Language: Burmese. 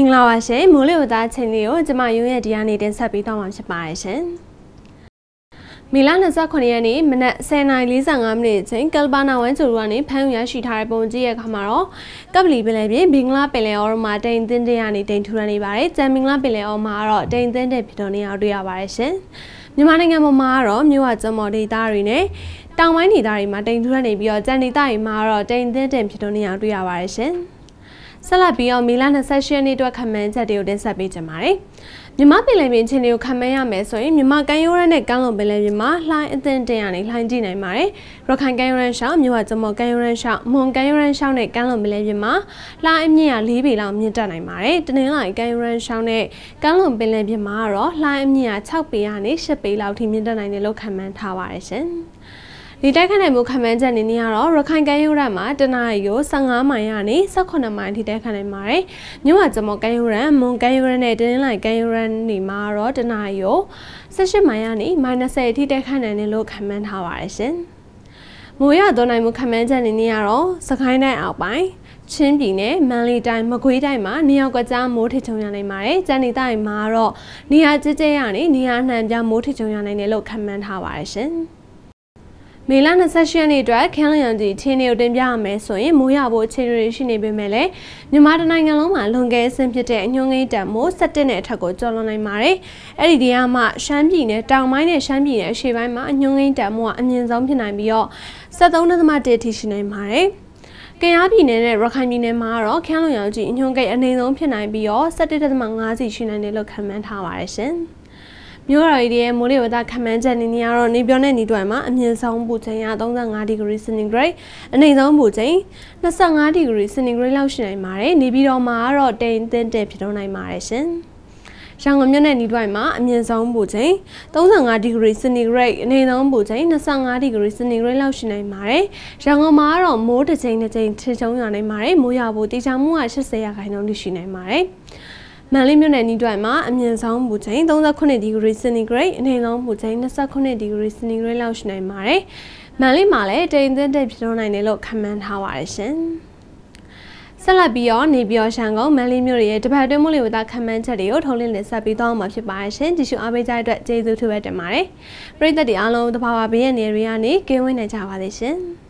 င်္ဂလာပါရှင်မိုးလေဝသချင်းလေးကိုကျွန်မရုံးရဲ့ဒီကနေတင်ဆက်ပေးတော့မှာဖြစ်ပါတယ်ရှင်မီလာ29ရက်နေ့မနက်10:45မိနစ်အချိန်ကယ်ဘာနာဝမ်ဂျိုရူကနေဖမ်းရရှိထားတဲ့ပုံကြီးရဲ့ခါမှာတော့ကပလီပင်လယ်ပြင်ဘင်္ဂလားပင်လယ်အော်မှာတိမ်သင်းတဲ့ကနေတိမ်ထူရနေပါတယ်။ကျန်ဘင်္ဂလားပင်လယ်အော်မှာတော့တိမ်သင်းတဲ့ဖြစ်တော်နေအောင်တွေ့ရပါတယ်ရှင်။မြန်မာနိုင်ငံမှာကတော့မြို့ဝကျမော်ဒေသတွေနဲ့တောင်ပိုင်းဒေသတွေမှာတိမ်ထူရနေပြီးတော့ကျန်ဒေသတွေမှာတော့တိမ်သင်းတဲ့ဖြစ်တော်နေအောင်တွေ့ရပါတယ်ရှင်။ ဆက်လက်ပြီးတော့မီလာ28ရက်နေ့အတွက်ခမန်းချက်တွေကိုတင်ဆက်ပေးကြပါမယ်။မြမပင်လယ်ပြင်ချင်းတွေကိုခမန်းရမယ်ဆိုရင်မြမကမ်းရိုးရမ်းနဲ့ကမ်းလွန်ပင်လယ်ပြင်မှာလှိုင်းအသင့်တင်ရနေလှိုင်းကြည့်နိုင်ပါတယ်။ရခိုင်ကမ်းရိုးရမ်းရှောင်းမြဝကျမော်ကမ်းရိုးရမ်းရှောင်းမွန်ကမ်းရိုးရမ်းရှောင်းနဲ့ကမ်းလွန်ပင်လယ်ပြင်မှာလှိုင်းအမြင့်ရ၄ပေလောက်မြင့်တက်နိုင်ပါတယ်။တနင်္လာရီကမ်းရိုးရမ်းရှောင်းနဲ့ကမ်းလွန်ပင်လယ်ပြင်မှာတော့လှိုင်းအမြင့်ရ6ပေကနေ10ပေလောက်ထိမြင့်တက်နိုင်တယ်လို့ခန့်မှန်းထားပါတယ်ရှင်။ ဒီတိုက်ခတ်နိုင်မှုခံမှန်းချက်အနေနဲ့ကတော့ရခိုင်ကမ်းရိုးတန်းမှာတနအီကို15မိုင်ကနေ18မိုင်ထိတိုက်ခတ်နိုင်ပါတယ်။မြို့ဝကျမော်ကမ်းရိုးတန်းမွန်ကမ်းရိုးတန်းနဲ့တင်းလိုက်ကမ်းရိုးတန်းနေမှာတော့တနအီကို18မိုင်ကနေ -30 အထိတိုက်ခတ်နိုင်တယ်လို့ခံမှန်းထားပါတယ်ရှင်။မိုးရသွန်းနိုင်မှုခံမှန်းချက်အနေနဲ့ကတော့စကိုင်းတိုင်းအောက်ပိုင်းချင်းပြည်နယ်မန္တလေးတိုင်းမကွေးတိုင်းမှာနေရောက်ကကြားမိုးထချုံရနိုင်ပါတယ်။ကျန်နေတိုင်းမှာတော့နေရာကျကျရနေနေရာနှံပြမိုးထချုံရနိုင်တယ်လို့ခန့်မှန်းထားပါတယ်ရှင်။ မေလ28ရက်နေ့အတွက်ခန်းလျံကြီးချင်းတွေကိုတင်ပြရမယ်ဆိုရင်မိုးရဖို့အခြေအနေတွေရှိနေပေမဲ့လည်းမြန်မာတိုင်းနိုင်ငံလုံးမှာလွန်ကဲဆင်းဖြစ်တဲ့အညွှန်းကိန်းတန်မိုး17နဲ့အထက်ကိုကျော်လွန်နိုင်ပါတယ်။အဲ့ဒီဒီကမှရှမ်းပြည်နယ်တောင်ပိုင်းနဲ့ရှမ်းပြည်နယ်အရှေ့ပိုင်းမှာအညွှန်းကိန်းတန်မိုးကအမြင့်ဆုံးဖြစ်နိုင်ပြီးတော့73.1ထိရှိနိုင်ပါတယ်။ကယားပြည်နယ်နဲ့ရခိုင်ပြည်နယ်မှာတော့ခန်းလွန်ရောင်ကြီးအညွှန်းကိန်းအနေဆုံးဖြစ်နိုင်ပြီးတော့17.5စီရှိနိုင်တယ်လို့ခန့်မှန်းထားပါတယ်ရှင်။ မြို့တော်ရီရဲ့မိုးလေဝသခန့်မှန်းချက်နေနေရတော့နေပြောတဲ့နေတွင်မှာအမြင့်ဆုံးပူချိန်က35ဒီဂရီစင်တီဂရိတ်အနိမ့်ဆုံးပူချိန်25ဒီဂရီစင်တီဂရိတ်လောက်ရှိနိုင်ပါတယ်နေပြီးတော့မှာတော့တိမ်တင်းတဲ့ဖြစ်တော့နိုင်ပါတယ်ရှင်ရန်ကုန်မြို့နယ်နီးတွိုင်မှာအမြင့်ဆုံးပူချိန်35ဒီဂရီစင်တီဂရိတ်အနေဆုံးပူချိန်25ဒီဂရီစင်တီဂရိတ်လောက်ရှိနိုင်ပါတယ်။ရန်ကုန်မှာတော့မိုးတစ်ချိန်တစ်ချိန်ထချုံရနိုင်ပါတယ်။မိုးရွာဖို့တေချာမှုက80ရာခိုင်နှုန်းရှိနိုင်ပါတယ်။ မန်လေးမြို့နယ်နီးတွိုင်မှာအမြင့်ဆုံးပူချိန်38ဒီဂရီစင်တီဂရိတ်အနည်းဆုံးပူချိန်29ဒီဂရီစင်တီဂရိတ်လောက်ရှိနိုင်ပါတယ်။မန်လေးမှာလည်းတိမ်သင့်တဲ့ဖြစ်ထွန်းနိုင်တယ်လို့ခန့်မှန်းထားပါတယ်ရှင်။ဆက်လက်ပြီးတော့နေပြည်တော်ရှန်ကုန်မန်လေးမြို့ရဲ့တပတ်တွင်းမိုးလေဝသခန့်မှန်းချက်တွေကိုထုတ်လင်းတင်ဆက်ပေးသွားမှာဖြစ်ပါတယ်ရှင်။ကြည့်ရှုအားပေးကြတဲ့အတွက်ကျေးဇူးထူးပဲတင်ပါတယ်။ပရိသတ်တွေအားလုံးတဘာဝဘေးရန်နေတွေကနေကင်းဝေးနိုင်ကြပါစေရှင်။